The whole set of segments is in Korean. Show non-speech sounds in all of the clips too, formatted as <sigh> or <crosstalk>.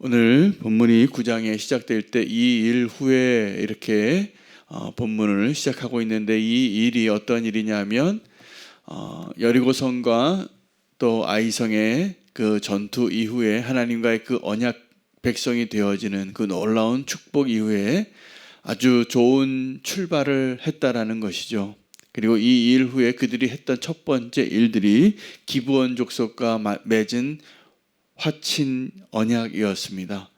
오늘 본문이 9장에 시작될 때 이 일 후에 이렇게 어, 본문을 시작하고 있는데 이 일이 어떤 일이냐면 어, 여리고성과 또 아이성의 그 전투 이후에 하나님과의 그 언약 백성이 되어지는 그 놀라운 축복 이후에 아주 좋은 출발을 했다라는 것이죠. 그리고 이 일 후에 그들이 했던 첫 번째 일들이 기브온 족속과 마- 맺은 화친 언약이었습니다.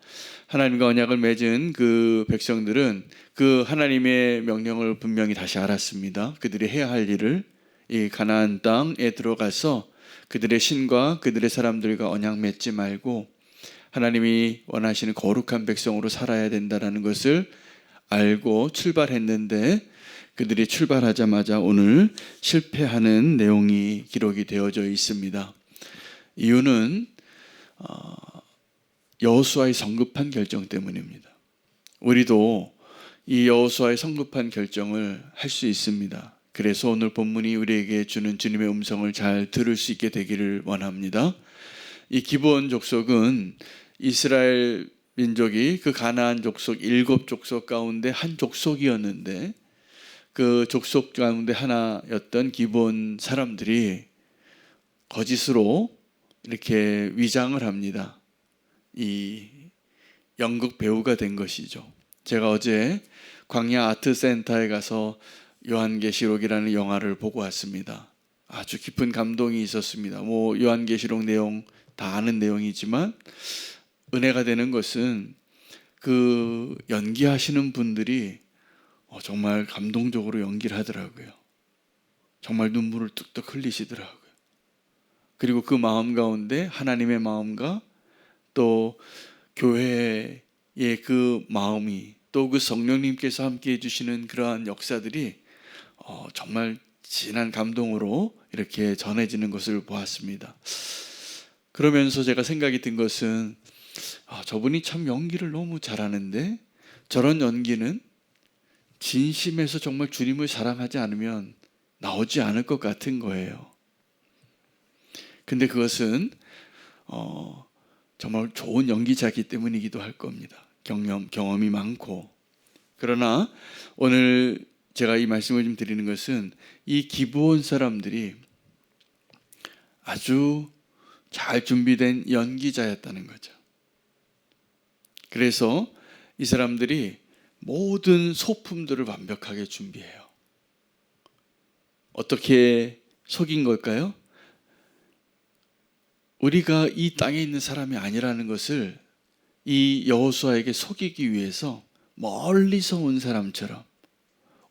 하나님과 언약을 맺은 그 백성들은 그 하나님의 명령을 분명히 다시 알았습니다. 그들이 해야 할 일을 이 가나안 땅에 들어가서 그들의 신과 그들의 사람들과 언약 맺지 말고 하나님이 원하시는 거룩한 백성으로 살아야 된다라는 것을 알고 출발했는데 그들이 출발하자마자 오늘 실패하는 내용이 기록이 되어져 있습니다. 이유는 어, 여호수아의 성급한 결정 때문입니다. 우리도 이 여호수아의 성급한 결정을 할 수 있습니다. 그래서 오늘 본문이 우리에게 주는 주님의 음성을 잘 들을 수 있게 되기를 원합니다. 이 기브온 족속은 이스라엘 민족이 그 가나안 족속 일곱 족속 가운데 한 족속이었는데 그 족속 가운데 하나였던 기브온 사람들이 거짓으로 이렇게 위장을 합니다. 이 연극 배우가 된 것이죠. 제가 어제 광야 아트 센터에 가서 요한계시록이라는 영화를 보고 왔습니다. 아주 깊은 감동이 있었습니다. 뭐 요한계시록 내용 다 아는 내용이지만 은혜가 되는 것은 그 연기하시는 분들이 어, 정말 감동적으로 연기를 하더라고요. 정말 눈물을 뚝뚝 흘리시더라고요. 그리고 그 마음 가운데 하나님의 마음과 또 교회의 그 마음이 또 그 성령님께서 함께 해주시는 그러한 역사들이 어, 정말 진한 감동으로 이렇게 전해지는 것을 보았습니다. 그러면서 제가 생각이 든 것은 아, 저분이 참 연기를 너무 잘하는데 저런 연기는 진심에서 정말 주님을 사랑하지 않으면 나오지 않을 것 같은 거예요. 근데 그것은 어, 정말 좋은 연기자이기 때문이기도 할 겁니다. 경험 경험이 많고 그러나 오늘 제가 이 말씀을 좀 드리는 것은 이 기부온 사람들이 아주 잘 준비된 연기자였다는 거죠. 그래서 이 사람들이 모든 소품들을 완벽하게 준비해요. 어떻게 속인 걸까요? 우리가 이 땅에 있는 사람이 아니라는 것을 이 여호수아에게 속이기 위해서 멀리서 온 사람처럼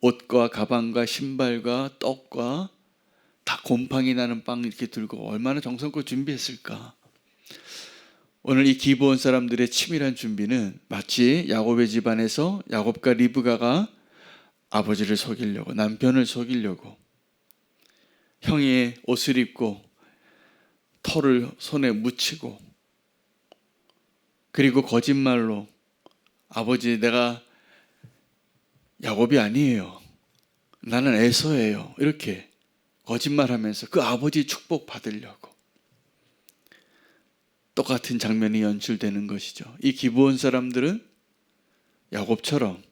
옷과 가방과 신발과 떡과 다 곰팡이 나는 빵 이렇게 들고 얼마나 정성껏 준비했을까. 오늘 이 기브온 사람들의 치밀한 준비는 마치 야곱의 집안에서 야곱과 리브가가 아버지를 속이려고 남편을 속이려고 형의 옷을 입고 털을 손에 묻히고 그리고 거짓말로 아버지 내가 야곱이 아니에요. 나는 에서예요. 이렇게 거짓말하면서 그 아버지 축복 받으려고 똑같은 장면이 연출되는 것이죠. 이 기브온 사람들은 야곱처럼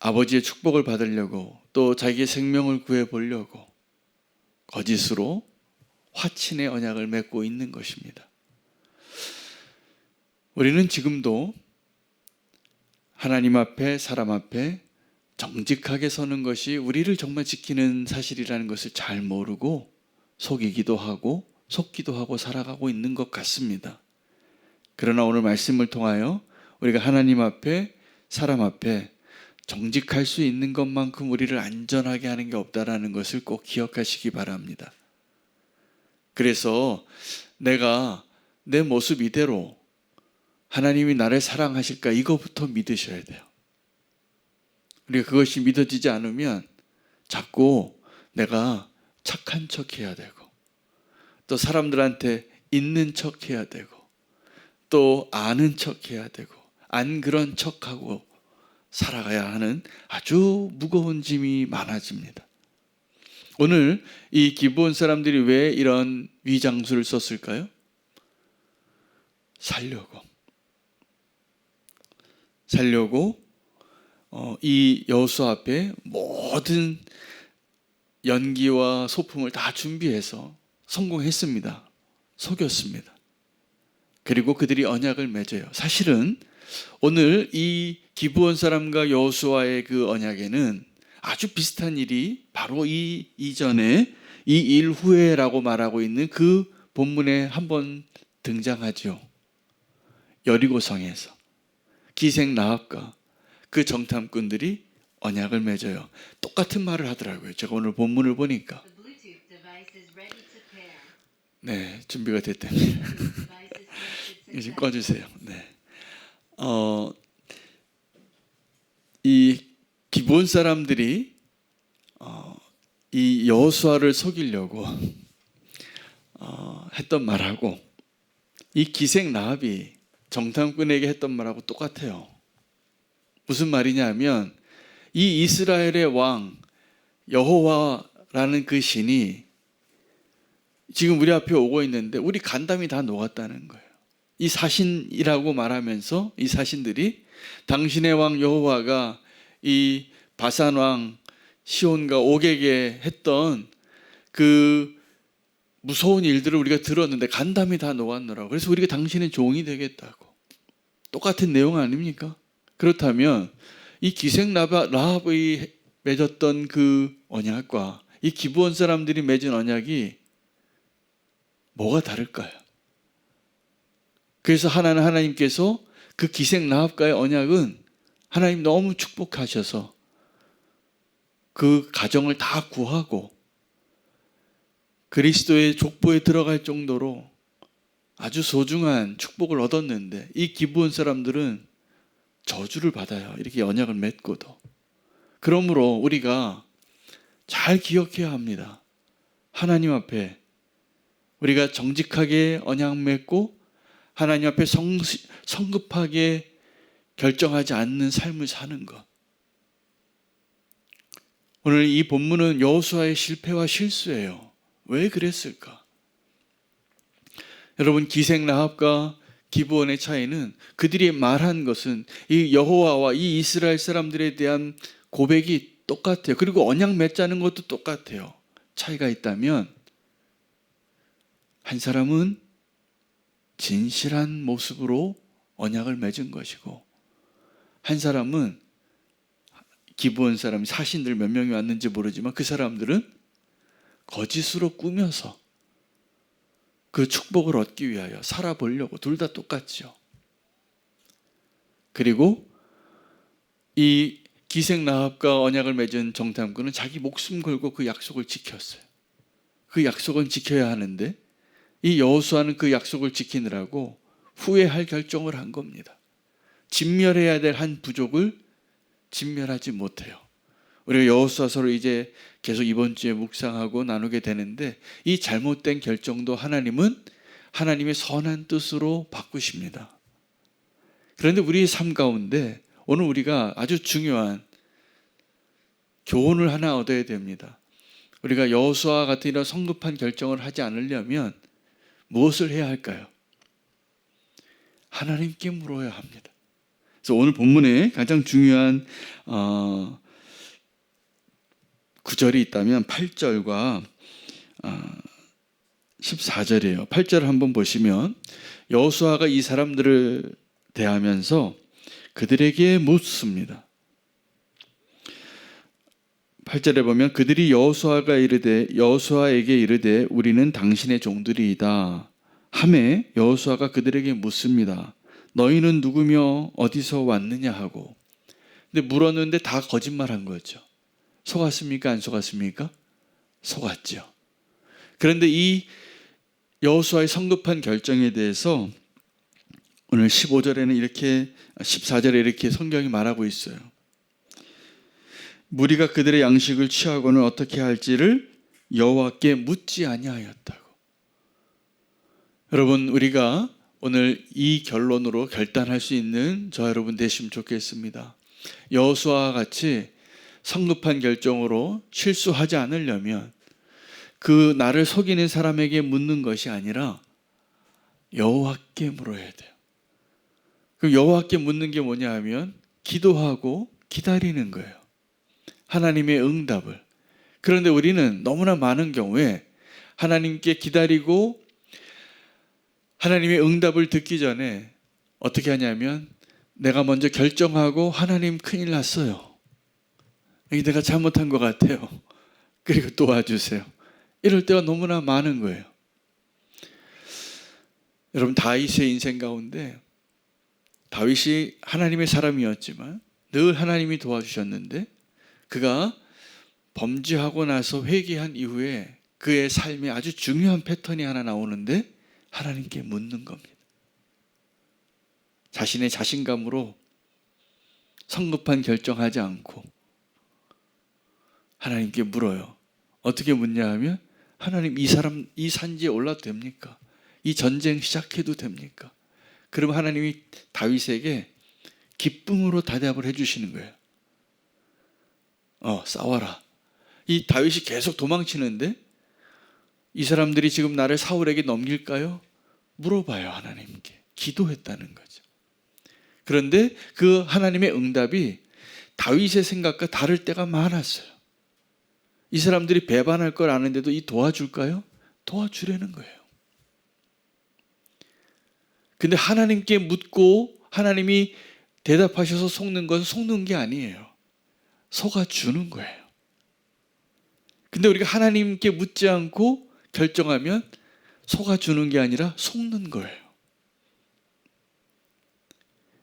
아버지의 축복을 받으려고 또 자기의 생명을 구해 보려고 거짓으로 화친의 언약을 맺고 있는 것입니다. 우리는 지금도 하나님 앞에 사람 앞에 정직하게 서는 것이 우리를 정말 지키는 사실이라는 것을 잘 모르고 속이기도 하고 속기도 하고 살아가고 있는 것 같습니다. 그러나 오늘 말씀을 통하여 우리가 하나님 앞에 사람 앞에 정직할 수 있는 것만큼 우리를 안전하게 하는 게 없다라는 것을 꼭 기억하시기 바랍니다. 그래서 내가 내 모습 이대로 하나님이 나를 사랑하실까 이거부터 믿으셔야 돼요. 우리가 그것이 믿어지지 않으면 자꾸 내가 착한 척 해야 되고 또 사람들한테 있는 척 해야 되고 또 아는 척 해야 되고 안 그런 척하고 살아가야 하는 아주 무거운 짐이 많아집니다. 오늘 이 기브온 사람들이 왜 이런 위장수를 썼을까요? 살려고 살려고 어, 이 여수 앞에 모든 연기와 소품을 다 준비해서 성공했습니다. 속였습니다. 그리고 그들이 언약을 맺어요. 사실은 오늘 이 기부원 사람과 여호수아의 그 언약에는 아주 비슷한 일이 바로 이 이전에 이 일 후에라고 말하고 있는 그 본문에 한번 등장하죠. 여리고성에서 기생 라합과 그 정탐꾼들이 언약을 맺어요. 똑같은 말을 하더라고요. 제가 오늘 본문을 보니까. 네 준비가 됐답니다. 좀 <laughs> 꺼주세요. 네. 어, 이 기본 사람들이 어, 이 여호수아를 속이려고 어, 했던 말하고 이 기생 라합이 정탐꾼에게 했던 말하고 똑같아요. 무슨 말이냐면 이 이스라엘의 왕 여호와라는 그 신이 지금 우리 앞에 오고 있는데 우리 간담이 다 녹았다는 거예요. 이 사신이라고 말하면서 이 사신들이 당신의 왕 여호와가 이 바산 왕 시온과 옥에게 했던 그 무서운 일들을 우리가 들었는데 간담이 다 녹았노라고. 그래서 우리가 당신의 종이 되겠다고. 똑같은 내용 아닙니까? 그렇다면 이 기생 라합의 맺었던 그 언약과 이 기부원 사람들이 맺은 언약이 뭐가 다를까요? 그래서 하나는 하나님께서 그 기생 라합과의 언약은 하나님 너무 축복하셔서 그 가정을 다 구하고 그리스도의 족보에 들어갈 정도로 아주 소중한 축복을 얻었는데 이 기부원 사람들은 저주를 받아요. 이렇게 언약을 맺고도. 그러므로 우리가 잘 기억해야 합니다. 하나님 앞에 우리가 정직하게 언약 맺고 하나님 앞에 성, 성급하게 결정하지 않는 삶을 사는 것. 오늘 이 본문은 여호수아의 실패와 실수예요. 왜 그랬을까? 여러분 기생 라합과 기브온의 차이는 그들이 말한 것은 이 여호와와 이 이스라엘 사람들에 대한 고백이 똑같아요. 그리고 언약 맺자는 것도 똑같아요. 차이가 있다면 한 사람은 진실한 모습으로 언약을 맺은 것이고 한 사람은 기부원 사람 사신들 몇 명이 왔는지 모르지만 그 사람들은 거짓으로 꾸며서 그 축복을 얻기 위하여 살아보려고 둘 다 똑같죠. 그리고 이 기생 라합과 언약을 맺은 정탐꾼은 자기 목숨 걸고 그 약속을 지켰어요. 그 약속은 지켜야 하는데 이 여호수아는 그 약속을 지키느라고 후회할 결정을 한 겁니다. 진멸해야 될 한 부족을 진멸하지 못해요. 우리가 여호수아서를 이제 계속 이번 주에 묵상하고 나누게 되는데 이 잘못된 결정도 하나님은 하나님의 선한 뜻으로 바꾸십니다. 그런데 우리의 삶 가운데 오늘 우리가 아주 중요한 교훈을 하나 얻어야 됩니다. 우리가 여호수아 같은 이런 성급한 결정을 하지 않으려면 무엇을 해야 할까요? 하나님께 물어야 합니다. 그래서 오늘 본문에 가장 중요한 어, 구절이 있다면 8절과 어, 14절이에요. 8절을 한번 보시면 여호수아가 이 사람들을 대하면서 그들에게 묻습니다. 8절에 보면 그들이 여호수아가 이르되 여호수아에게 이르되 우리는 당신의 종들이이다. 함에 여호수아가 그들에게 묻습니다. 너희는 누구며 어디서 왔느냐 하고. 근데 물었는데 다 거짓말한 거죠. 속았습니까? 안 속았습니까? 속았죠. 그런데 이 여호수아의 성급한 결정에 대해서 오늘 15절에는 이렇게 14절에 이렇게 성경이 말하고 있어요. 무리가 그들의 양식을 취하고는 어떻게 할지를 여호와께 묻지 아니하였다고. 여러분 우리가 오늘 이 결론으로 결단할 수 있는 저 여러분 되시면 좋겠습니다. 여호수아와 같이 성급한 결정으로 실수하지 않으려면 그 나를 속이는 사람에게 묻는 것이 아니라 여호와께 물어야 돼요. 그럼 여호와께 묻는 게 뭐냐 하면 기도하고 기다리는 거예요. 하나님의 응답을. 그런데 우리는 너무나 많은 경우에 하나님께 기다리고 하나님의 응답을 듣기 전에 어떻게 하냐면 내가 먼저 결정하고 하나님 큰일 났어요. 내가 잘못한 것 같아요. <laughs> 그리고 도와주세요. 이럴 때가 너무나 많은 거예요. 여러분 다윗의 인생 가운데 다윗이 하나님의 사람이었지만 늘 하나님이 도와주셨는데 그가 범죄하고 나서 회개한 이후에 그의 삶에 아주 중요한 패턴이 하나 나오는데 하나님께 묻는 겁니다. 자신의 자신감으로 성급한 결정하지 않고 하나님께 물어요. 어떻게 묻냐 하면 하나님 이 사람 이 산지에 올라도 됩니까? 이 전쟁 시작해도 됩니까? 그럼 하나님이 다윗에게 기쁨으로 대답을 해주시는 거예요. 어, 싸워라. 이 다윗이 계속 도망치는데 이 사람들이 지금 나를 사울에게 넘길까요? 물어봐요, 하나님께. 기도했다는 거죠. 그런데 그 하나님의 응답이 다윗의 생각과 다를 때가 많았어요. 이 사람들이 배반할 걸 아는데도 이 도와줄까요? 도와주려는 거예요. 근데 하나님께 묻고 하나님이 대답하셔서 속는 건 속는 게 아니에요. 속아 주는 거예요. 근데 우리가 하나님께 묻지 않고 결정하면 속아 주는 게 아니라 속는 거예요.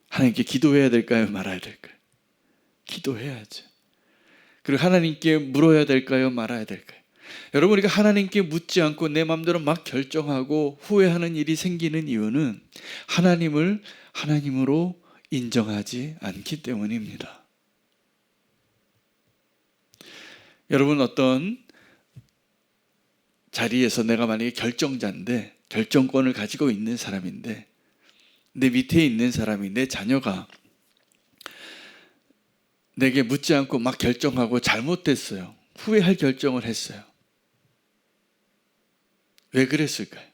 하나님께 기도해야 될까요? 말아야 될까요? 기도해야죠. 그리고 하나님께 물어야 될까요? 말아야 될까요? 여러분 우리가 하나님께 묻지 않고 내 마음대로 막 결정하고 후회하는 일이 생기는 이유는 하나님을 하나님으로 인정하지 않기 때문입니다. 여러분 어떤 자리에서 내가 만약에 결정자인데 결정권을 가지고 있는 사람인데 내 밑에 있는 사람이 내 자녀가 내게 묻지 않고 막 결정하고 잘못됐어요. 후회할 결정을 했어요. 왜 그랬을까요?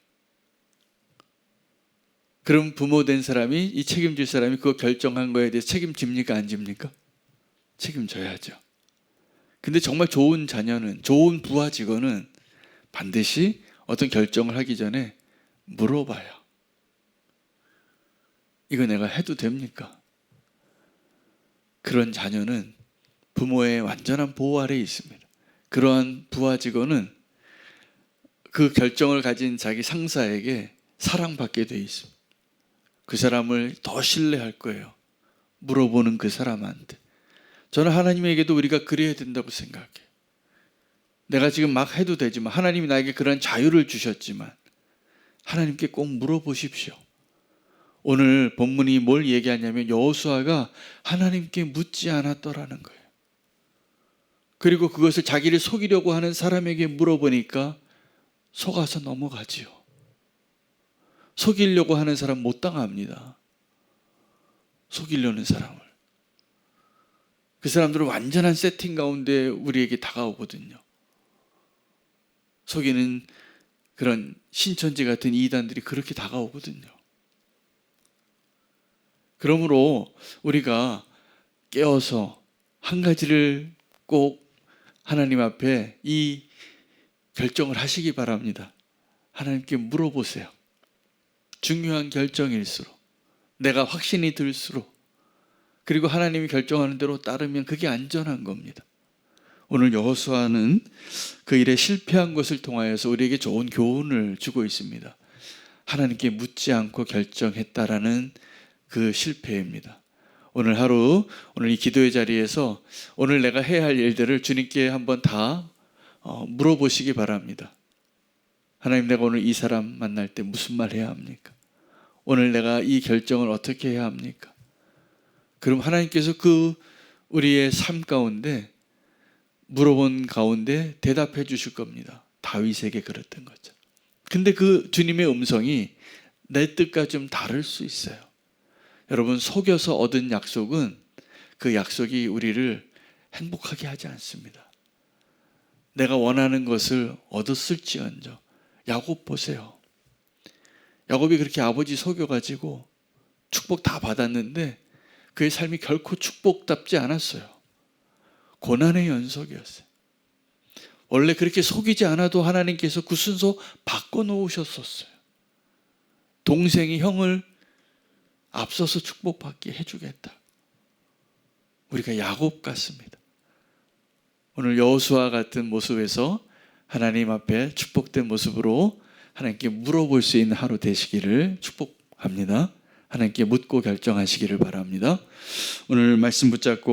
그럼 부모 된 사람이 이 책임질 사람이 그거 결정한 거에 대해 책임집니까 안 집니까? 책임져야죠. 근데 정말 좋은 자녀는 좋은 부하 직원은 반드시 어떤 결정을 하기 전에 물어봐요. 이거 내가 해도 됩니까? 그런 자녀는 부모의 완전한 보호 아래에 있습니다. 그러한 부하 직원은 그 결정을 가진 자기 상사에게 사랑받게 돼 있습니다. 그 사람을 더 신뢰할 거예요. 물어보는 그 사람한테. 저는 하나님에게도 우리가 그래야 된다고 생각해요. 내가 지금 막 해도 되지만 하나님이 나에게 그런 자유를 주셨지만 하나님께 꼭 물어보십시오. 오늘 본문이 뭘 얘기하냐면 여호수아가 하나님께 묻지 않았더라는 거예요. 그리고 그것을 자기를 속이려고 하는 사람에게 물어보니까 속아서 넘어가지요. 속이려고 하는 사람 못 당합니다. 속이려는 사람을. 그 사람들은 완전한 세팅 가운데 우리에게 다가오거든요. 속이는 그런 신천지 같은 이단들이 그렇게 다가오거든요. 그러므로 우리가 깨어서 한 가지를 꼭 하나님 앞에 이 결정을 하시기 바랍니다. 하나님께 물어보세요. 중요한 결정일수록 내가 확신이 들수록 그리고 하나님이 결정하는 대로 따르면 그게 안전한 겁니다. 오늘 여호수아는 그 일에 실패한 것을 통하여서 우리에게 좋은 교훈을 주고 있습니다. 하나님께 묻지 않고 결정했다라는 그 실패입니다. 오늘 하루 오늘 이 기도의 자리에서 오늘 내가 해야 할 일들을 주님께 한번 다 어, 물어보시기 바랍니다. 하나님 내가 오늘 이 사람 만날 때 무슨 말 해야 합니까? 오늘 내가 이 결정을 어떻게 해야 합니까? 그럼 하나님께서 그 우리의 삶 가운데 물어본 가운데 대답해 주실 겁니다. 다윗에게 그랬던 거죠. 근데 그 주님의 음성이 내 뜻과 좀 다를 수 있어요. 여러분 속여서 얻은 약속은 그 약속이 우리를 행복하게 하지 않습니다. 내가 원하는 것을 얻었을지언정 야곱 보세요. 야곱이 그렇게 아버지 속여가지고 축복 다 받았는데 그의 삶이 결코 축복답지 않았어요. 고난의 연속이었어요. 원래 그렇게 속이지 않아도 하나님께서 그 순서 바꿔놓으셨었어요. 동생이 형을 앞서서 축복받게 해주겠다. 우리가 야곱 같습니다. 오늘 여호수아 같은 모습에서 하나님 앞에 축복된 모습으로 하나님께 물어볼 수 있는 하루 되시기를 축복합니다. 하나님께 묻고 결정하시기를 바랍니다. 오늘 말씀 붙잡고